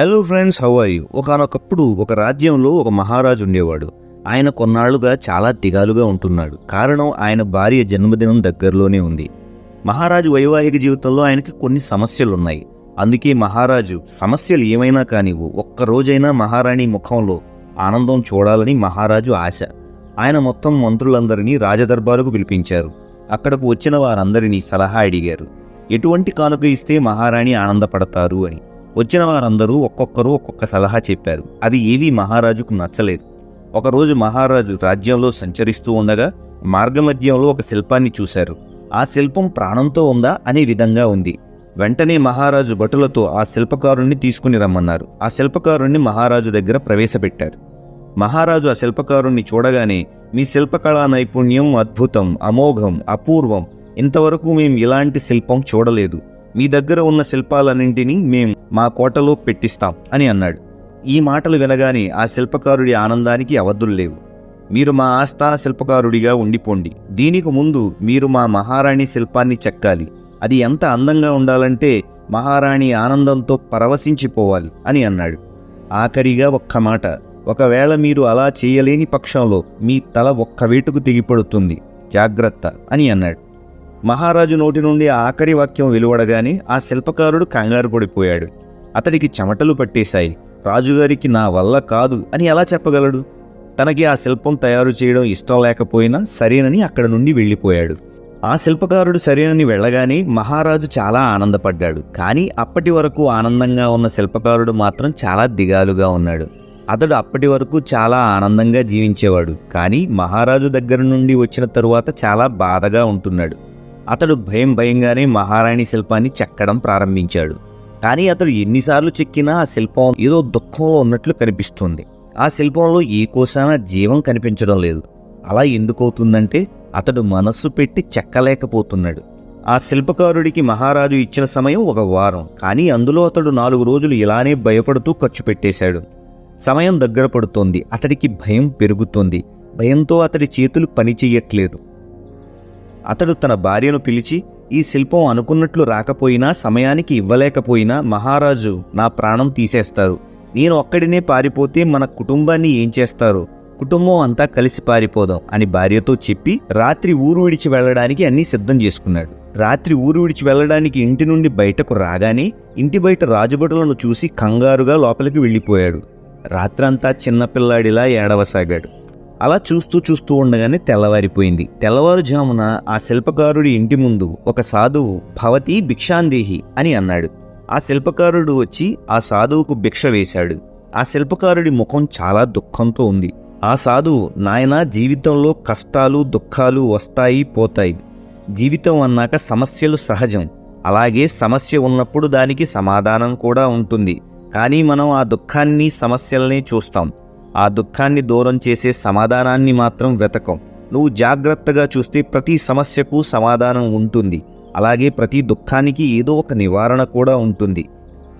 Hello friends how are ఒకనొకప్పుడు ఒక రాజ్యంలో ఒక మహారాజు ఉండేవాడు. ఆయన కొన్నాళ్ళుగా చాలా దిగాలుగా ఉంటున్నాడు. కారణం ఆయన భార్య జన్మదినం దగ్గరలోనే ఉంది. మహారాజు వైవాహిక జీవితంలో ఆయనకి కొన్ని సమస్యలు ఉన్నాయి అందుకే మహారాజు సమస్యలు ఏమైనా కానివ్వు ఒక్క రోజైనా మహారాణి ముఖంలో ఆనందం చూడాలని మహారాజు ఆశ. ఆయన మొత్తం మంత్రులందరినీ రాజదర్బారుకు పిలిపించారు. అక్కడకు వచ్చిన వారందరినీ సలహా అడిగారు. ఎటువంటి కానుక ఇస్తే మహారాణి ఆనందపడతారు అని. వచ్చిన వారందరూ ఒక్కొక్కరు ఒక్కొక్క సలహా చెప్పారు. అవి ఏవీ మహారాజుకు నచ్చలేదు. ఒకరోజు మహారాజు రాజ్యంలో సంచరిస్తూ ఉండగా మార్గమధ్యంలో ఒక శిల్పాన్ని చూశారు. ఆ శిల్పం ప్రాణంతో ఉందా అనే విధంగా ఉంది. వెంటనే మహారాజు భటులతో ఆ శిల్పకారుణ్ణి తీసుకుని రమ్మన్నారు. ఆ శిల్పకారుణ్ణి మహారాజు దగ్గర ప్రవేశపెట్టారు. మహారాజు ఆ శిల్పకారుణ్ణి చూడగానే మీ శిల్పకళా నైపుణ్యం అద్భుతం అమోఘం అపూర్వం. ఇంతవరకు మేము ఇలాంటి శిల్పం చూడలేదు. మీ దగ్గర ఉన్న శిల్పాలన్నింటినీ మేం మా కోటలో పెట్టిస్తాం అని అన్నాడు. ఈ మాటలు వినగానే ఆ శిల్పకారుడి ఆనందానికి అవధులు లేవు. మీరు మా ఆస్థాన శిల్పకారుడిగా ఉండిపోండి. దీనికి ముందు మీరు మా మహారాణి శిల్పాన్ని చెక్కాలి. అది ఎంత అందంగా ఉండాలంటే మహారాణి ఆనందంతో పరవశించిపోవాలి అని అన్నాడు. ఆఖరిగా ఒక్క మాట ఒకవేళ మీరు అలా చేయలేని పక్షంలో మీ తల ఒక్క వేటుకు తెగిపడుతుంది. జాగ్రత్త అని అన్నాడు. మహారాజు నోటి నుండి ఆఖరి వాక్యం వెలువడగానే ఆ శిల్పకారుడు కంగారు పడిపోయాడు. అతడికి చెమటలు పట్టేశాయి. రాజుగారికి నా వల్ల కాదు అని ఎలా చెప్పగలడు? తనకి ఆ శిల్పం తయారు చేయడం ఇష్టం లేకపోయినా సరేనని అక్కడ నుండి వెళ్ళిపోయాడు. ఆ శిల్పకారుడు సరేనని వెళ్ళగానే మహారాజు చాలా ఆనందపడ్డాడు. కానీ అప్పటి వరకు ఆనందంగా ఉన్న శిల్పకారుడు మాత్రం చాలా దిగాలుగా ఉన్నాడు. అతడు అప్పటి వరకు చాలా ఆనందంగా జీవించేవాడు. కానీ మహారాజు దగ్గర నుండి వచ్చిన తరువాత చాలా బాధగా ఉంటున్నాడు. అతడు భయం భయంగానే మహారాణి శిల్పాన్ని చెక్కడం ప్రారంభించాడు. కానీ అతడు ఎన్నిసార్లు చెక్కినా ఆ శిల్పం ఏదో దుఃఖంలో ఉన్నట్లు కనిపిస్తుంది. ఆ శిల్పంలో ఏ కోసాన జీవం కనిపించడం లేదు. అలా ఎందుకవుతుందంటే అతడు మనస్సు పెట్టి చెక్కలేకపోతున్నాడు. ఆ శిల్పకారుడికి మహారాజు ఇచ్చిన సమయం ఒక వారం. కానీ అందులో అతడు నాలుగు రోజులు ఇలానే భయపడుతూ ఖర్చు పెట్టేశాడు. సమయం దగ్గర పడుతోంది. అతడికి భయం పెరుగుతోంది. భయంతో అతడి చేతులు పనిచేయట్లేదు అతడు తన భార్యను పిలిచి ఈ శిల్పం అనుకున్నట్లు రాకపోయినా సమయానికి ఇవ్వలేకపోయినా మహారాజు నా ప్రాణం తీసేస్తారు. నేను ఒక్కడినే పారిపోతే మన కుటుంబాన్ని ఏం చేస్తారు? కుటుంబం అంతా కలిసి పారిపోదాం అని భార్యతో చెప్పి రాత్రి ఊరు విడిచి వెళ్ళడానికి అన్నీ సిద్ధం చేసుకున్నాడు. రాత్రి ఊరు విడిచి వెళ్ళడానికి ఇంటి నుండి బయటకు రాగానే ఇంటి బయట రాజుభటులను చూసి కంగారుగా లోపలికి వెళ్ళిపోయాడు. రాత్రంతా చిన్నపిల్లాడిలా ఏడవసాగాడు. అలా చూస్తూ చూస్తూ ఉండగానే తెల్లవారిపోయింది. తెల్లవారుజామున ఆ శిల్పకారుడి ఇంటి ముందు ఒక సాధువు భవతి భిక్షాందేహి అని అన్నాడు. ఆ శిల్పకారుడు వచ్చి ఆ సాధువుకు భిక్ష వేశాడు. ఆ శిల్పకారుడి ముఖం చాలా దుఃఖంతో ఉంది. ఆ సాధువు నాయన జీవితంలో కష్టాలు దుఃఖాలు వస్తాయి పోతాయి. జీవితం అన్నాక సమస్యలు సహజం. అలాగే సమస్య ఉన్నప్పుడు దానికి సమాధానం కూడా ఉంటుంది. కానీ మనం ఆ దుఃఖాన్ని సమస్యలనే చూస్తాం. ఆ దుఃఖాన్ని దూరం చేసే సమాధానాన్ని మాత్రం వెతకం. నువ్వు జాగ్రత్తగా చూస్తే ప్రతి సమస్యకు సమాధానం ఉంటుంది. అలాగే ప్రతి దుఃఖానికి ఏదో ఒక నివారణ కూడా ఉంటుంది.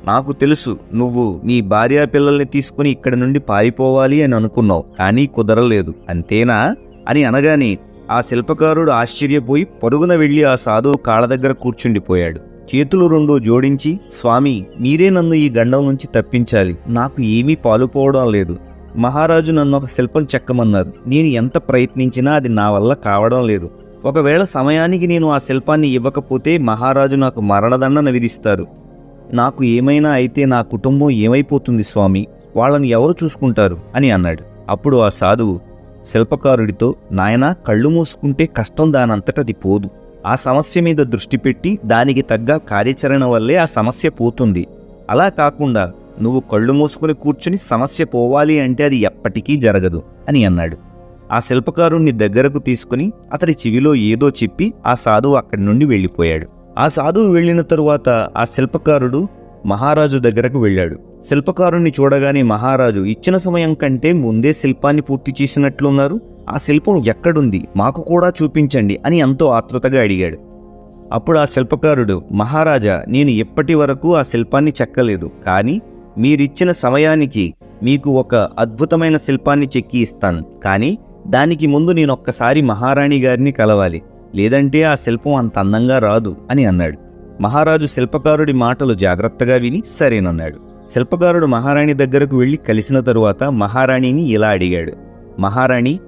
నాకు తెలుసు నువ్వు నీ భార్యా పిల్లల్ని తీసుకుని ఇక్కడి నుండి పారిపోవాలి అని అనుకున్నావు కానీ కుదరలేదు. అంతేనా? అని అనగానే ఆ శిల్పకారుడు ఆశ్చర్యపోయి పరుగున వెళ్ళి ఆ సాధువు కాళ్ళ దగ్గర కూర్చుండిపోయాడు. చేతులు రెండు జోడించి స్వామి మీరే నన్ను ఈ గండం నుంచి తప్పించాలి. నాకు ఏమీ పాలుపోవడం లేదు. మహారాజు నన్ను ఒక శిల్పం చెక్కమన్నారు. నేను ఎంత ప్రయత్నించినా అది నా వల్ల కావడం లేదు. ఒకవేళ సమయానికి నేను ఆ శిల్పాన్ని ఇవ్వకపోతే మహారాజు నాకు మరణదండన విధిస్తారు. నాకు ఏమైనా అయితే నా కుటుంబం ఏమైపోతుంది స్వామి? వాళ్ళని ఎవరు చూసుకుంటారు? అని అన్నాడు. అప్పుడు ఆ సాధువు శిల్పకారుడితో నాయన కళ్ళు మూసుకుంటే కష్టం దానంతటది పోదు. ఆ సమస్య మీద దృష్టి పెట్టి దానికి తగ్గ కార్యాచరణ వల్లే ఆ సమస్య పోతుంది. అలా కాకుండా నువ్వు కళ్ళు మూసుకుని కూర్చుని సమస్య పోవాలి అంటే అది ఎప్పటికీ జరగదు అని అన్నాడు. ఆ శిల్పకారుణ్ణి దగ్గరకు తీసుకుని అతడి చెవిలో ఏదో చెప్పి ఆ సాధువు అక్కడి నుండి వెళ్ళిపోయాడు. ఆ సాధువు వెళ్ళిన తరువాత ఆ శిల్పకారుడు మహారాజు దగ్గరకు వెళ్ళాడు. శిల్పకారుణ్ణి చూడగానే మహారాజు ఇచ్చిన సమయం కంటే ముందే శిల్పాన్ని పూర్తి చేసినట్లున్నారు. ఆ శిల్పం ఎక్కడుంది? మాకు కూడా చూపించండి అని ఎంతో ఆతృతగా అడిగాడు. అప్పుడు ఆ శిల్పకారుడు మహారాజా నేను ఇప్పటి వరకు ఆ శిల్పాన్ని చెక్కలేదు. కానీ మీరిచ్చిన సమయానికి మీకు ఒక అద్భుతమైన శిల్పాన్ని చెక్కి ఇస్తాను. కానీ దానికి ముందు నేను ఒక్కసారి మహారాణి గారిని కలవాలి. లేదంటే ఆ శిల్పం అంత అందంగా రాదు అని అన్నాడు. మహారాజు శిల్పకారుడి మాటలు జాగ్రత్తగా విని సరేనన్నాడు. శిల్పకారుడు మహారాణి దగ్గరకు వెళ్ళి కలిసిన తరువాత మహారాణిని ఇలా అడిగాడు. మహారాణి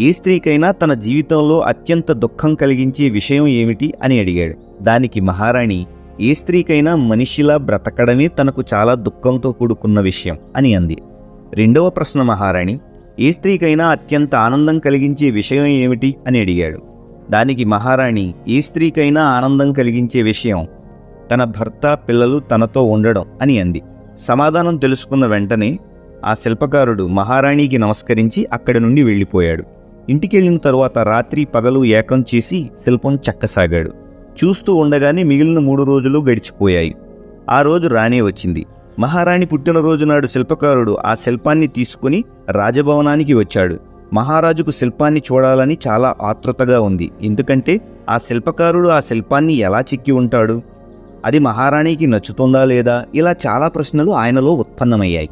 ఏ స్త్రీకైనా తన జీవితంలో అత్యంత దుఃఖం కలిగించే విషయం ఏమిటి అని అడిగాడు. దానికి మహారాణి ఏ స్త్రీకైనా మనిషిలా బ్రతకడమే తనకు చాలా దుఃఖంతో కూడుకున్న విషయం అని అంది. రెండవ ప్రశ్న మహారాణి ఏ స్త్రీకైనా అత్యంత ఆనందం కలిగించే విషయం ఏమిటి అని అడిగాడు. దానికి మహారాణి ఏ స్త్రీకైనా ఆనందం కలిగించే విషయం తన భర్త పిల్లలు తనతో ఉండడం అని అంది. సమాధానం తెలుసుకున్న వెంటనే ఆ శిల్పకారుడు మహారాణికి నమస్కరించి అక్కడి నుండి వెళ్ళిపోయాడు. ఇంటికెళ్ళిన తరువాత రాత్రి పగలు ఏకం చేసి శిల్పం చక్కసాగాడు. చూస్తూ ఉండగానే మిగిలిన మూడు రోజులు గడిచిపోయాయి. ఆ రోజు రానే వచ్చింది. మహారాణి పుట్టినరోజు నాడు శిల్పకారుడు ఆ శిల్పాన్ని తీసుకుని రాజభవనానికి వచ్చాడు. మహారాజుకు శిల్పాన్ని చూడాలని చాలా ఆతృతగా ఉంది. ఎందుకంటే ఆ శిల్పకారుడు ఆ శిల్పాన్ని ఎలా చెక్కి ఉంటాడు? అది మహారాణికి నచ్చుతుందా లేదా? ఇలా చాలా ప్రశ్నలు ఆయనలో ఉత్పన్నమయ్యాయి.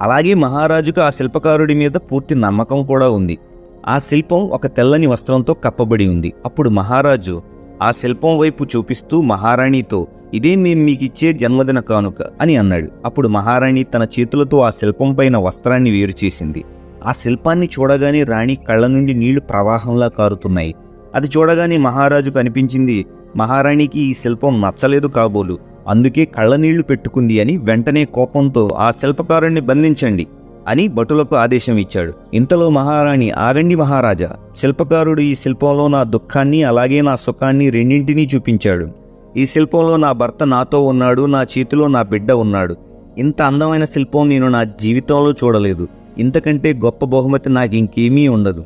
అలాగే మహారాజుకు ఆ శిల్పకారుడి మీద పూర్తి నమ్మకం కూడా ఉంది. ఆ శిల్పం ఒక తెల్లని వస్త్రంతో కప్పబడి ఉంది. అప్పుడు మహారాజు ఆ శిల్పం వైపు చూపిస్తూ మహారాణితో ఇదే మేం మీకిచ్చే జన్మదిన కానుక అని అన్నాడు. అప్పుడు మహారాణి తన చేతులతో ఆ శిల్పం పైన వస్త్రాన్ని వేరు చేసింది. ఆ శిల్పాన్ని చూడగానే రాణి కళ్ళ నుండి నీళ్ళు ప్రవాహంలా కారుతున్నాయి. అది చూడగానే మహారాజుకు అనిపించింది మహారాణికి ఈ శిల్పం నచ్చలేదు కాబోలు అందుకే కళ్ళనీళ్ళు పెట్టుకుంది అని వెంటనే కోపంతో ఆ శిల్పకారుణ్ణి బంధించండి. అని భటులకు ఆదేశం ఇచ్చాడు. ఇంతలో మహారాణి ఆగండి మహారాజా శిల్పకారుడు ఈ శిల్పంలో నా దుఃఖాన్ని అలాగే నా సుఖాన్ని రెండింటినీ చూపించాడు. ఈ శిల్పంలో నా భర్త నాతో ఉన్నాడు నా చేతిలో నా బిడ్డ ఉన్నాడు. ఇంత అందమైన శిల్పం నేను నా జీవితంలో చూడలేదు. ఇంతకంటే గొప్ప బహుమతి నాకు ఇంకేమీ ఉండదు.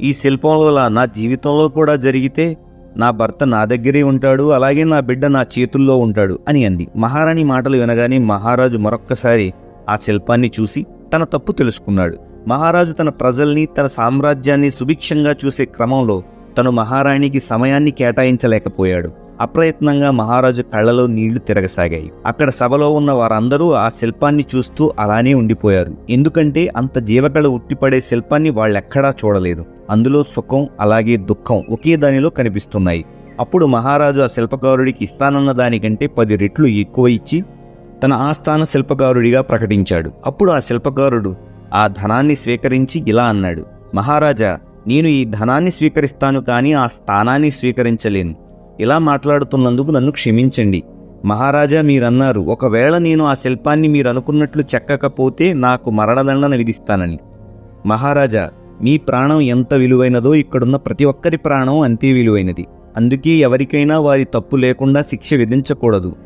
ఈ శిల్పంలో నా జీవితంలో కూడా జరిగితే నా భర్త నా దగ్గరే ఉంటాడు అలాగే నా బిడ్డ నా చేతుల్లో ఉంటాడు అని అంది. మహారాణి మాటలు వినగానే మహారాజు మరొక్కసారి ఆ శిల్పాన్ని చూసి తన తప్పు తెలుసుకున్నాడు. మహారాజు తన ప్రజల్ని తన సామ్రాజ్యాన్ని సుభిక్షంగా చూసే క్రమంలో తను మహారాణికి సమయాన్ని కేటాయించలేకపోయాడు. అప్రయత్నంగా మహారాజు కళ్ళలో నీళ్ళు తిరగసాగాయి. అక్కడ సభలో ఉన్న వారందరూ ఆ శిల్పాన్ని చూస్తూ అలానే ఉండిపోయారు. ఎందుకంటే అంత జీవకళ ఉట్టిపడే శిల్పాన్ని వాళ్ళెక్కడా చూడలేదు. అందులో సుఖం అలాగే దుఃఖం ఒకే దానిలో కనిపిస్తున్నాయి. అప్పుడు మహారాజు ఆ శిల్పకారుడికి ఇస్తానన్న దానికంటే పది రెట్లు ఎక్కువ ఇచ్చి తన ఆస్థాన శిల్పకారుడిగా ప్రకటించాడు. అప్పుడు ఆ శిల్పకారుడు ఆ ధనాన్ని స్వీకరించి ఇలా అన్నాడు మహారాజా నేను ఈ ధనాన్ని స్వీకరిస్తాను కానీ ఆ స్థానాన్ని స్వీకరించలేను. ఇలా మాట్లాడుతున్నందుకు నన్ను క్షమించండి. మహారాజా మీరన్నారు ఒకవేళ నేను ఆ శిల్పాన్ని మీరు అనుకున్నట్లు చెక్కకపోతే నాకు మరణదండన విధిస్తానని. మహారాజా మీ ప్రాణం ఎంత విలువైనదో ఇక్కడున్న ప్రతి ఒక్కరి ప్రాణం అంతే విలువైనది. అందుకే ఎవరికైనా వారి తప్పు లేకుండా శిక్ష విధించకూడదు.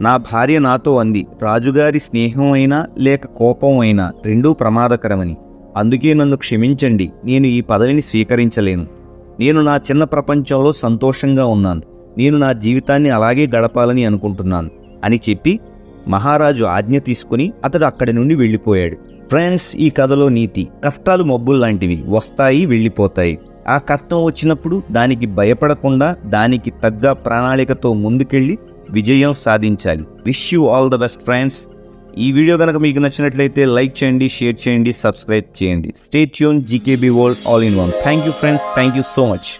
నా భార్య నాతో అంది. రాజుగారి స్నేహం అయినా లేక కోపం అయినా రెండూ ప్రమాదకరమని. అందుకే నన్ను క్షమించండి. నేను ఈ పదవిని స్వీకరించలేను. నేను నా చిన్న ప్రపంచంలో సంతోషంగా ఉన్నాను. నేను నా జీవితాన్ని అలాగే గడపాలని అనుకుంటున్నాను అని చెప్పి మహారాజు ఆజ్ఞ తీసుకుని అతడు అక్కడి నుండి వెళ్ళిపోయాడు. ఫ్రెండ్స్ ఈ కథలో నీతి. కష్టాలు మబ్బులు లాంటివి వస్తాయి వెళ్ళిపోతాయి. ఆ కష్టం వచ్చినప్పుడు దానికి భయపడకుండా దానికి తగ్గ ప్రణాళికతో ముందుకెళ్ళి విజయం సాధించాలి. Wish you all the best friends ఈ వీడియో కనుక మీకు నచ్చినట్లయితే లైక్ చేయండి షేర్ చేయండి సబ్స్క్రైబ్ చేయండి. Stay tune GKB world all in one thank you friends thank you so much